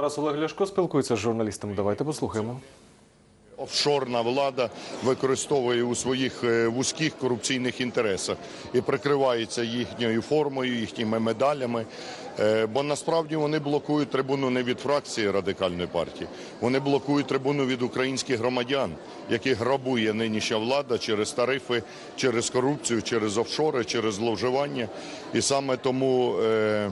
Зараз Олег Ляшко спілкується з журналістами. Давайте послухаємо. Офшорна влада використовує у своїх е, вузьких корупційних інтересах і прикривається їхньою формою, їхніми медалями. Е, Бо насправді вони блокують трибуну не від фракції радикальної партії, вони блокують трибуну від українських громадян, які грабує нинішня влада через тарифи, через корупцію, через офшори, через зловживання. І саме тому. е,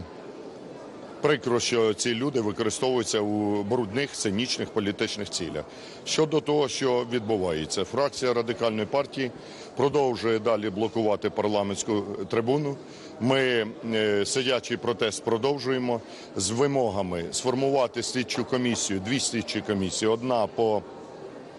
Прикро, що ці люди використовуються у брудних, цинічних політичних цілях. Щодо того, що відбувається, фракція радикальної партії продовжує далі блокувати парламентську трибуну. Ми е, сидячий протест продовжуємо з вимогами сформувати слідчу комісію, дві слідчі комісії. Одна по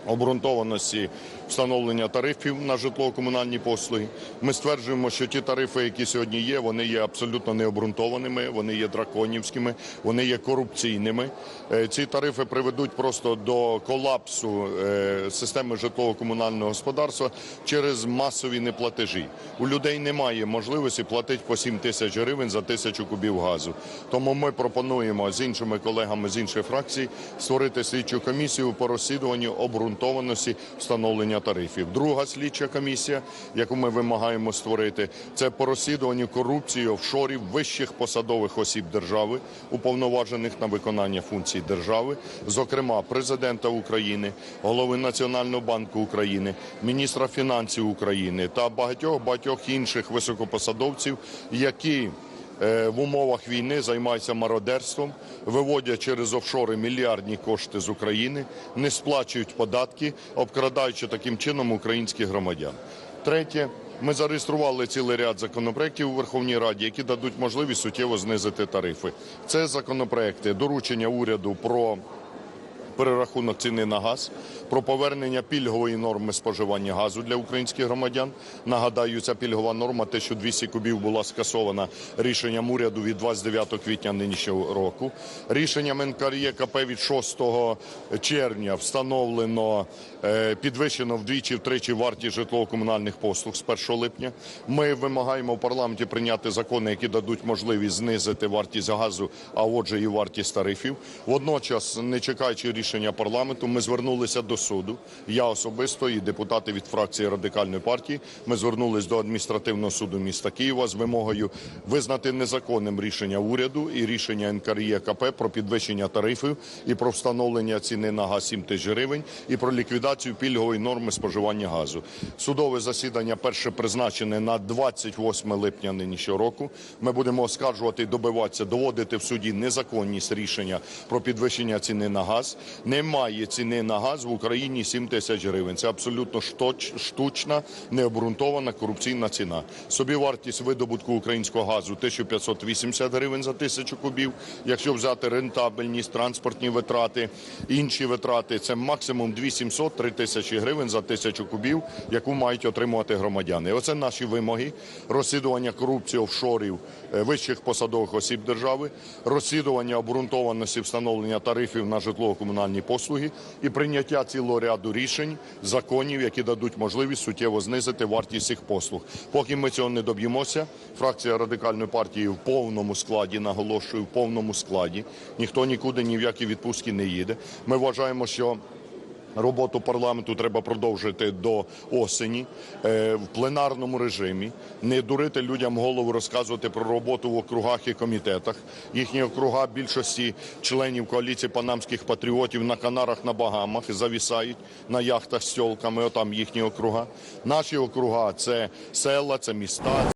обґрунтованості встановлення тарифів на житлово-комунальні послуги. Ми стверджуємо, що ті тарифи, які сьогодні є, вони є абсолютно необґрунтованими, вони є драконівськими, вони є корупційними. Е, Ці тарифи приведуть просто до колапсу е, системи житлово-комунального господарства через масові неплатежі. У людей немає можливості платити по 7 тисяч гривень за тисячу кубів газу. Тому ми пропонуємо з іншими колегами з інших фракцій створити слідчу комісію по розслідуванню обґрунтованості встановлення тарифів. Друга слідча комісія, яку ми вимагаємо створити, це по розслідуванню корупції офшорів вищих посадових осіб держави, уповноважених на виконання функцій держави, зокрема президента України, голови Національного банку України, міністра фінансів України та багатьох багатьох інших високопосадовців, які е, в умовах війни займаються мародерством, виводять через офшори мільярдні кошти з України, не сплачують податки, обкрадаючи таким чином українських громадян. Третє. Ми зареєстрували цілий ряд законопроєктів у Верховній Раді, які дадуть можливість суттєво знизити тарифи. Це законопроекти доручення уряду про перерахунок ціни на газ, про повернення пільгової норми споживання газу для українських громадян. Нагадаю, ця пільгова норма 1200 кубів була скасована рішенням уряду від 29 квітня нинішнього року. Рішенням НКРЄКП від 6 червня встановлено е, підвищено вдвічі втричі вартість житлово-комунальних послуг з 1 липня. Ми вимагаємо в парламенті прийняти закони, які дадуть можливість знизити вартість газу, а отже, і вартість тарифів. Водночас, не чекаючи рішення парламенту, ми звернулися до суду. Я особисто і депутати від фракції радикальної партії. Ми звернулись до адміністративного суду міста Києва з вимогою визнати незаконним рішення уряду і рішення НКРЄКП про підвищення тарифів і про встановлення ціни на газ 7 тисяч гривень і про ліквідацію пільгової норми споживання газу. Судове засідання перше призначене на 28 липня нинішнього року. Ми будемо оскаржувати добиватися, доводити в суді незаконність рішення про підвищення ціни на газ. Немає ціни на газ в Україні 7 тисяч гривень. Це абсолютно штучна, необґрунтована корупційна ціна. Собівартість видобутку українського газу 1580 гривень за тисячу кубів. Якщо взяти рентабельність, транспортні витрати, інші витрати, це максимум 2700 3 тисячі гривень за тисячу кубів, яку мають отримувати громадяни. Оце наші вимоги. Розслідування корупції офшорів е, вищих посадових осіб держави, розслідування обґрунтованості встановлення тарифів на житлово-комунальні послуги і прийняття цілого ряду рішень, законів, які дадуть можливість суттєво знизити вартість цих послуг. Поки ми цього не доб'ємося, фракція радикальної партії в повному складі наголошую, в повному складі ніхто нікуди ні в які відпустки не їде. Ми вважаємо, що Роботу парламенту треба продовжити до осені е, в пленарному режимі. Не дурити людям голову розказувати про роботу в округах і комітетах. Їхні округа більшості членів коаліції панамських патріотів на Канарах на Багамах завісають на яхтах з тьолками. Отам їхні округа. Наші округа це села, це міста.